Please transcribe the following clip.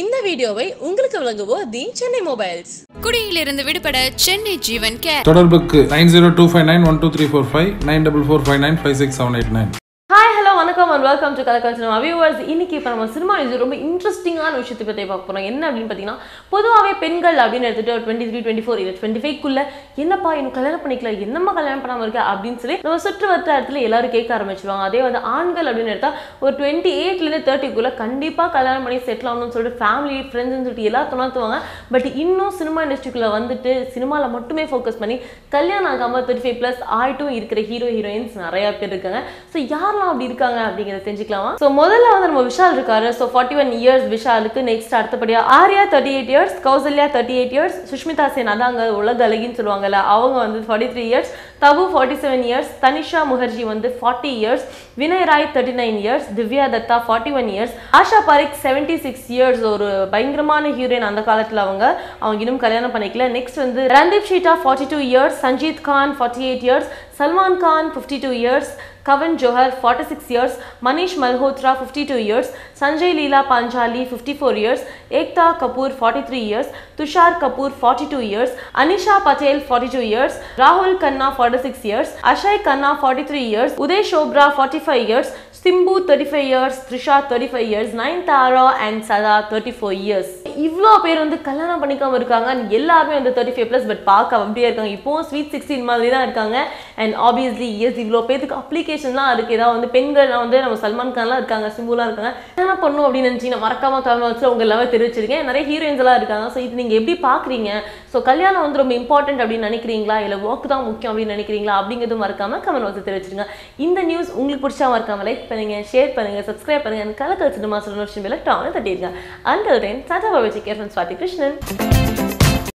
இந்த வீடியோவை உங்களுக்கு வழங்குவோர் தி சென்னை மொபைல்ஸ். குடியிலிருந்து விடுபட சென்னை ஜீவன் கேர். தொடர்புக்கு nine zero two five nine one two three four five nine double four five nine five six seven eight nine. Hi hello வணக்கம் and welcome to Kalakkal cinema viewers இன்னைக்கு இப்போ நம்ம சினிமா நியூஸ் ரொம்ப இன்ட்ரெஸ்டிங்கான விஷயத்தை பற்றி பார்க்க போகிறோம் என்ன அப்படின்னு பார்த்தீங்கன்னா பொதுவாகவே பெண்கள் அப்படின்னு எடுத்துட்டு ஒரு டுவெண்ட்டி த்ரீ டுவெண்ட்டி ஃபோர் இல்லை டுவெண்ட்டி ஃபைவ்க்குள்ளே என்னப்பா இன்னும் கல்யாணம் பண்ணிக்கல என்னம்மா கல்யாணம் பண்ணாமல் இருக்க அப்படின்னு சொல்லி நம்ம சுற்று வட்டாரத்தில் எல்லாரும் கேட்க ஆரம்பிச்சிருவாங்க. அதே வந்து ஆண்கள் அப்படின்னு எடுத்தால் ஒரு டுவெண்ட்டி எயிட்லேருந்து தேர்ட்டிக்குள்ளே கண்டிப்பாக கல்யாணம் பண்ணி செட்டில் ஆகணும்னு சொல்லிட்டு ஃபேமிலி ஃப்ரெண்ட்ஸ்னு சொல்லிட்டு எல்லா தோணுவாங்க பட் இன்னும் சினிமா இண்டஸ்ட்ரிக்குள்ளே வந்துட்டு சினிமாவில் மட்டுமே ஃபோக்கஸ் பண்ணி கல்யாணம் ஆகாமல் தேர்ட்டி ஃபைவ் ப்ளஸ் ஆயிட்டும் இருக்கிற ஹீரோ ஹீரோயின்ஸ் நிறையா பேர் இருக்காங்க. ஸோ யாரெல்லாம் அப்படி இருக்காங்க? அப்படிங்கிறத தெரிஞ்சுக்கலாமா? ஸோ முதல்ல வந்து நம்ம விஷால் இருக்காரு. ஸோ ஃபார்ட்டி ஒன் இயர்ஸ் விஷாலுக்கு நெக்ஸ்ட் அடுத்தபடியாக Arya thirty eight years Kausalya thirty eight years Sushmita Sen அதாங்க உலக அழகின்னு சொல்லுவாங்கல்ல அவங்க வந்து forty three years Tabu forty seven years Tanisha Mukherjee வந்து forty years Vinay Rai thirty nine years Divya Dutta forty one years Asha Parekh seventy six years ஒரு பயங்கரமான heroine அந்த காலத்தில் அவங்க. அவங்க இன்னும் கல்யாணம் பண்ணிக்கல. நெக்ஸ்ட் வந்து Randeep ஷீட்டா forty two years Sanjeet Khan forty eight years Salman Khan fifty two years Karan Johar forty six years Manish Malhotra fifty two years Sanjay Leela Bhansali fifty four years Ekta Kapoor forty three years Tushar Kapoor forty two years Anisha Patel forty two years ராகுல் Khanna forty six years Akshay Khanna forty three years Uday Chopra forty five years Simbu thirty five years Trisha thirty five years Nayanthara and Sadha thirty four years இவ்வளோ பேர் வந்து கல்யாணம் பண்ணிக்காம இருக்காங்க. எல்லாருமே வந்து thirty five plus but பார்க்க அப்படியே இருக்காங்க. இப்போவும் ஸ்வீட் சிக்ஸ்டீன் மாதிரி தான் இருக்காங்க. அண்ட் ஆப்வியஸ்லி எஸ் இவ்வளோ பேருக்கு அப்ளிகேஷன்லாம் இருக்குது ஏதாவது வந்து பெண்கள்லாம் வந்து நம்ம சல்மான் கான்லாம் இருக்காங்க சிம்புலாம் இருக்காங்க. என்ன பண்ணும் அப்படின்னு நினச்சிங்கன்னா மறக்காம தமிழ் வச்சு உங்க எல்லாமே தெரிவிச்சிருக்கேன் நிறைய ஹீரோயின்ஸ் எல்லாம் இருக்காங்க. ஸோ இது நீங்கள் எப்படி பார்க்குறீங்க? ஸோ கல்யாணம் வந்து ரொம்ப இம்பார்ட்டன்ட் அப்படின்னு நினைக்கிறீங்களா? இல்லை ஒர்க் தான் முக்கியம் அப்படின்னு நினைக்கிறீங்களா? அப்படிங்கிறது மறக்காம கமெண்ட் வந்து தெரிவிச்சிருங்க. இந்த நியூஸ் உங்களுக்கு பிடிச்சா மறக்காம லைக் பண்ணுங்கள் ஷேர் பண்ணுங்கள் சப்ஸ்கிரைப் பண்ணுங்கள் and கலக்கல் சினிமா சொல்லுன்னு தட்டிடுங்க. அண்டல் டைம் சாட்டா பாபா கேர் ஃப்ரம் கிருஷ்ணன்